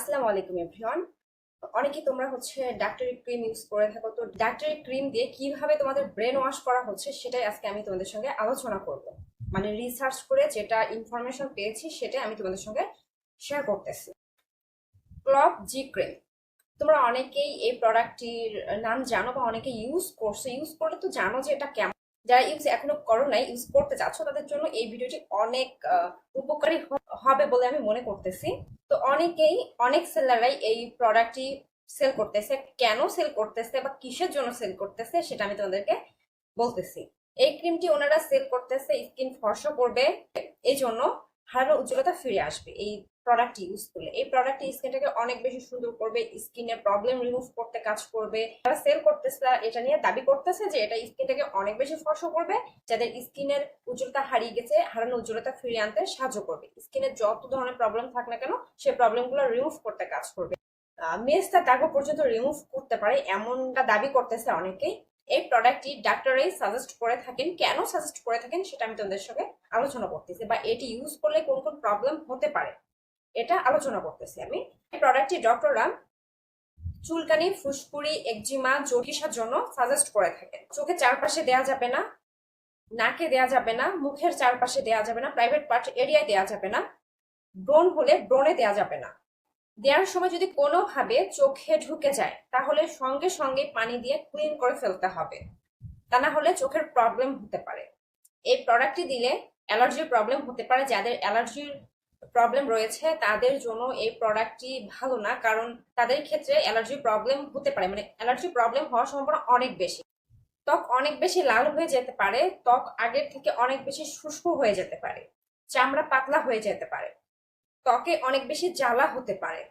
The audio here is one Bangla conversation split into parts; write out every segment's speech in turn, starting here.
আসসালামু আলাইকুম এভরিওয়ান অনেকে তোমরা হচ্ছে ডাক্তারি ক্রিম ইউজ করে থাকো। তো ডাক্তারি ক্রিম দিয়ে কীভাবে তোমাদের ব্রেন ওয়াশ করা হচ্ছে সেটাই আজকে আমি তোমাদের সঙ্গে আলোচনা করব। মানে রিসার্চ করে যেটা ইনফরমেশন পেয়েছি সেটাই আমি তোমাদের সঙ্গে শেয়ার করতেছি। ক্লব জি ক্রিম তোমরা অনেকেই এই প্রোডাক্টটির নাম জানো বা অনেকে ইউজ করছ। ইউজ করলে তো জানো যে এটা কেমন যারা ইউজ এখনও করো নাই ইউজ করতে চাচ্ছ, তাদের জন্য এই ভিডিওটি অনেক উপকারী হবে বলে আমি মনে করতেছি। তো অনেকেই, অনেক সেলাররাই এই প্রোডাক্টটি সেল করতেছে। কেন সেল করতেছে বা কিসের জন্য সেল করতেছে, সেটা আমি তোমাদেরকে বলতেছি। এই ক্রিমটি ওনারা সেল করতেছে স্কিন ফর্সা করবে এই জন্য হারানো উজ্জ্বলতা ফিরে আসবে এই প্রোডাক্ট ইউজ করলে। এই প্রোডাক্ট স্কিনটাকে অনেক বেশি সুন্দর করবে স্কিনের প্রবলেম রিমুভ করতে কাজ করবে। যারা সেল করতেছে এটা নিয়ে দাবি করতেছে যে এটা স্কিনটাকে অনেক বেশি ফর্সা করবে, যাদের স্কিনের উজ্জ্বলতা হারিয়ে গেছে হারানো উজ্জ্বলতা ফিরিয়ে আনতে সাহায্য করবে। স্কিনের যত ধরনের প্রবলেম থাক না কেন সেই প্রবলেমগুলো রিমুভ করতে কাজ করবে। মেজটা দাগও পর্যন্ত রিমুভ করতে পারে এমনটা দাবি করতেছে অনেকেই। এই প্রোডাক্টটি ডাক্তাররাই সাজেস্ট করে থাকেন। কেন সাজেস্ট করে থাকেন, সেটা আমি তোমাদের সঙ্গে আলোচনা করতেছে বা এটি ইউজ করলে কোন কোন প্রবলেম হতে পারে, এটা আলোচনা করতেছি আমি। এই প্রোডাক্টটি ডক্টররা চুলকানি, ফুসকুড়ি, একজিমা জটিসার জন্য সাজেস্ট করে থাকেন। চোখের চারপাশে দেয়া যাবে না, নাকে দেয়া যাবে না, মুখের চারপাশে দেয়া যাবে না প্রাইভেট পার্ট এরিয়ায় দেয়া যাবে না ব্রণ হলে ব্রণে দেয়া যাবে না। দেওয়ার সময় যদি কোনোভাবে চোখে ঢুকে যায়, তাহলে সঙ্গে সঙ্গে পানি দিয়ে ক্লিন করে ফেলতে হবে। তা না হলে চোখের প্রবলেম হতে পারে। এই প্রোডাক্টটি দিলে অ্যালার্জির প্রবলেম হতে পারে, যাদের অ্যালার্জির প্রবলেম রয়েছে, তাদের জন্য এই প্রোডাক্টটি ভালো না, কারণ তাদের ক্ষেত্রে অ্যালার্জির প্রবলেম হতে পারে মানে অ্যালার্জির প্রবলেম হওয়ার সম্ভাবনা অনেক বেশি। ত্বক অনেক বেশি লাল হয়ে যেতে পারে, ত্বক আগের থেকে অনেক বেশি শুষ্ক হয়ে যেতে পারে, চামড়া পাতলা হয়ে যেতে পারে, ত্বকে অনেক বেশি জ্বালা হতে পারে।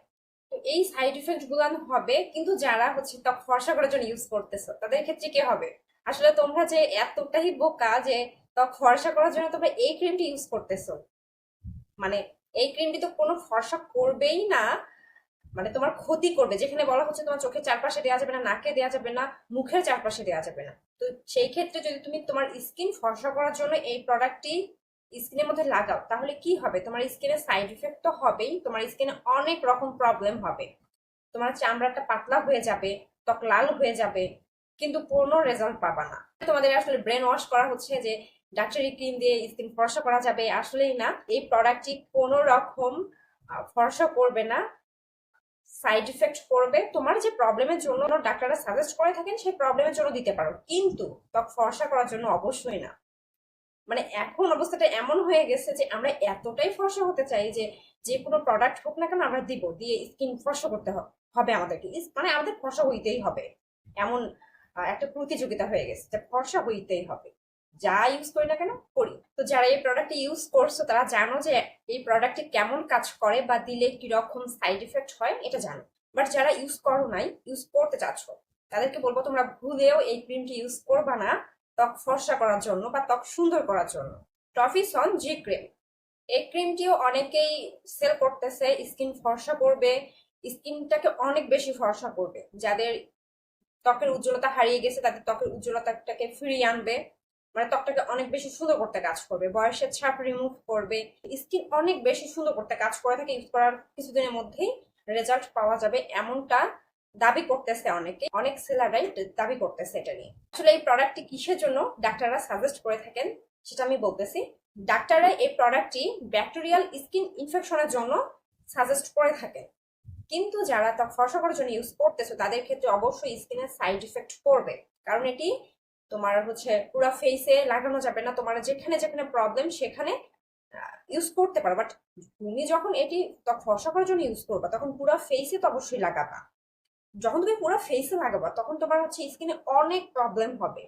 তো এই সাইড ইফেক্টগুলো হবে, কিন্তু যারা হচ্ছে ত্বক ফর্সা করার জন্য ইউজ করতেছো, তাদের ক্ষেত্রে কি হবে? আসলে তোমরা যে এতটাই বোকা যে ত্বক ফর্সা করার জন্য তোমরা এই ক্রিমটি ইউজ করতেছো। মানে এই ক্রিমটি তো কোনো ফর্সা করবেই না মানে তোমার ক্ষতি করবে। যেখানে বলা হচ্ছে তোমার চোখের চারপাশে দেওয়া যাবে না, নাকে দেওয়া যাবে না, মুখের চারপাশে দেওয়া যাবে না। তো সেই ক্ষেত্রে যদি তুমি তোমার স্কিন ফর্সা করার জন্য এই প্রোডাক্টটি স্কিনের মধ্যে লাগাও, তাহলে কি হবে? তোমার স্কিনে সাইড ইফেক্ট তো হবেই, তোমার স্কিনে অনেক রকম প্রবলেম হবে। তোমার চামড়াটা পাতলা হয়ে যাবে, ত্বক লাল হয়ে যাবে, কিন্তু কোনো রেজাল্ট পাবা না। তোমাদের আসলে ব্রেন ওয়াশ করা হচ্ছে যে ডাক্তারি ক্রিম দিয়ে স্কিন ফর্সা করা যাবে। আসলেই না, এই প্রোডাক্টটি কোনো রকম ফর্সা করবে না সাইড ইফেক্ট করবে। তোমার যে প্রবলেমের জন্য ডাক্তাররা সাজেস্ট করে থাকেন, সেই প্রবলেমের জন্য দিতে পারো। কিন্তু ত্বক ফর্সা করার জন্য অবশ্যই না। মানে এখন অবস্থাটা এমন হয়ে গেছে যে আমরা এতটাই ফর্সা হতে চাই যে যে কোনো প্রোডাক্ট হোক না কেন আমরা দিব, দিয়ে স্কিন ফর্সা করতে হবে আমাদেরকে। মানে আমাদের ফর্সা হইতেই হবে। এমন একটা প্রতিযোগিতা হয়ে গেছে যে ফর্সা হইতেই হবে। যা ইউজ করি না কেন, করি। তো যারা এই প্রোডাক্ট ইউজ করছ, তারা জানো যে এই প্রোডাক্টটি কেমন কাজ করে বা দিলে কীরকম সাইড ইফেক্ট হয়, এটা জানো। বাট যারা ইউজ করো নাই ইউজ করতে চাচ্ছ, তাদেরকে বলব তোমরা ভুলেও এই ক্রিমটি ইউজ করবা না ত্বক ফর্সা করার জন্য বা ত্বক সুন্দর করার জন্য। টফিসন জি ক্রিম এই ক্রিমটিও অনেকেই সেল করতেছে স্কিন ফর্সা করবে স্কিনটাকে অনেক বেশি ফর্সা করবে যাদের ত্বকের উজ্জ্বলতা হারিয়ে গেছে, তাদের ত্বকের উজ্জ্বলতাটাকে ফিরিয়ে আনবে। মানে ত্বকটাকে অনেক বেশি সুন্দর করতে কাজ করবে, বয়সের ছাপ রিমুভ করবে স্কিন অনেক বেশি সুন্দর করতে কাজ করে থাকে ইউজ করার কিছুদিনের মধ্যেই রেজাল্ট পাওয়া যাবে এমনটা দাবি করতেছে অনেকে, অনেক সেলাররাই দাবি করতেছে এটা নিয়ে। আসলে এই প্রোডাক্টটি কিসের জন্য ডাক্তাররা সাজেস্ট করে থাকেন সেটা আমি বলতেছি। ডাক্তাররা এই প্রোডাক্টটি ব্যাকটেরিয়াল স্কিন ইনফেকশনের জন্য সাজেস্ট করে থাকেন। কিন্তু যারা ত্বক ফর্সা করার জন্য ইউজ করতেছো, তাদের ক্ষেত্রে অবশ্যই স্কিনের সাইড ইফেক্ট করবে কারণ এটি তোমার হচ্ছে পুরো ফেসে লাগানো যাবে না। তোমার যেখানে যেখানে প্রবলেম সেখানে ইউজ করতে পারো। বাট তুমি যখন এটি ফর্সা করার জন্য ইউজ করবা, তখন পুরো ফেসে তো অবশ্যই লাগাবা। যখন তুমি পুরো ফেসে লাগাবা, তখন তোমার হচ্ছে স্কিনে অনেক প্রবলেম হবে।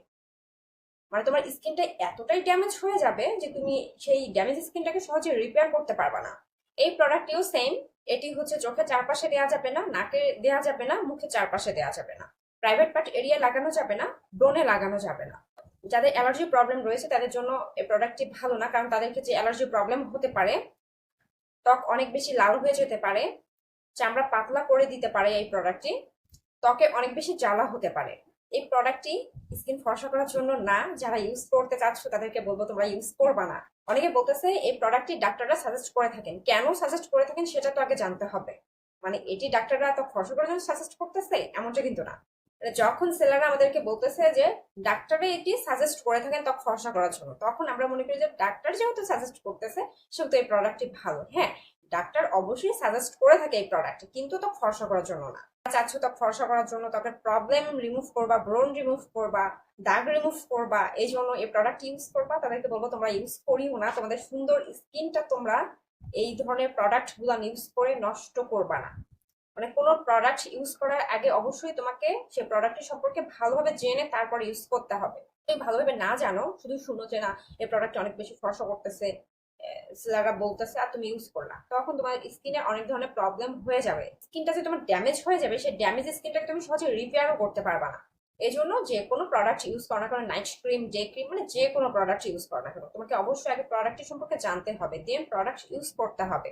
মানে তোমার স্কিনটা এতটাই ড্যামেজ হয়ে যাবে যে তুমি সেই ড্যামেজ স্কিনটাকে সহজে রিপেয়ার করতে পারবে না। এই প্রোডাক্টটিও সেম এটি হচ্ছে চোখে চারপাশে দেওয়া যাবে না, নাকে দেওয়া যাবে না মুখে চারপাশে দেওয়া যাবে না। প্রাইভেট পার্ট এরিয়া লাগানো যাবে না ব্রনে লাগানো যাবে না। যাদের অ্যালার্জি প্রবলেম রয়েছে, তাদের জন্য এই প্রোডাক্টটি ভালো না, কারণ তাদের ক্ষেত্রে অ্যালার্জি প্রবলেম হতে পারে, ত্বক অনেক বেশি লাল হয়ে যেতে পারে, চামড়া পাতলা করে দিতে পারে এই প্রোডাক্টটি ত্বকে অনেক বেশি জ্বালা হতে পারে। এই প্রোডাক্টটি স্কিন ফর্সা করার জন্য না, যারা ইউজ করতে চাচ্ছ তাদেরকে বলব তোমরা ইউজ করবা না। অনেকে বলতেছে এই প্রোডাক্টটি ডাক্তাররা সাজেস্ট করে থাকেন। কেন সাজেস্ট করে থাকেন সেটা তো আগে জানতে হবে। মানে এটি ডাক্তাররা তো ফর্সা করার জন্য সাজেস্ট করতেছে, এমনটা কিন্তু না। যখন সেলাররা আমাদেরকে বলতেছে যে ডাক্তারে এটি সাজেস্ট করে থাকেন ত্বক ফর্সা করার জন্য। তখন আমরা মনে করি যে, ডাক্তার যেহেতু সাজেস্ট করতেছে, সেহেতু এই প্রোডাক্টটি ভালো। হ্যাঁ ডাক্তার অবশ্যই সাজেস্ট করে থাকে এই প্রোডাক্ট কিন্তু ত্বক ফর্সা করার জন্য না। চাচ্ছ ত্বক ফর্সা করার জন্য ত্বকের প্রবলেম রিমুভ করবা ব্রন রিমুভ করবা, দাগ রিমুভ করবা, এই জন্য এই প্রোডাক্ট ইউজ করবা। তাদেরকে বলব, তোমরা ইউজ করিও না। তোমাদের সুন্দর স্কিনটা তোমরা এই ধরনের প্রোডাক্টগুলো ইউজ করে নষ্ট করবা না। মানে কোনো প্রোডাক্ট ইউজ করার আগে অবশ্যই তোমাকে সেই প্রোডাক্টটি সম্পর্কে ভালোভাবে জেনে তারপর ইউজ করতে হবে। তুমি ভালোভাবে না জানো, শুধু শুনো যে না, এই প্রোডাক্ট অনেক বেশি ফর্সা করতেছে সেলাররা বলতেছে আর তুমি ইউজ করলা। তখন তোমার স্কিনে অনেক ধরনের প্রবলেম হয়ে যাবে। স্কিনটা যে তোমার ড্যামেজ হয়ে যাবে, সেই ড্যামেজ স্কিনটাকে তুমি সহজে রিপেয়ারও করতে পারবা না। এই জন্য যে কোনো প্রোডাক্ট ইউজ করো না কেন নাইট ক্রিম ডে ক্রিম মানে যে কোনো প্রোডাক্ট ইউজ করো না কেন তোমাকে অবশ্যই আগে প্রোডাক্টের সম্পর্কে জানতে হবে দেন প্রোডাক্ট ইউজ করতে হবে।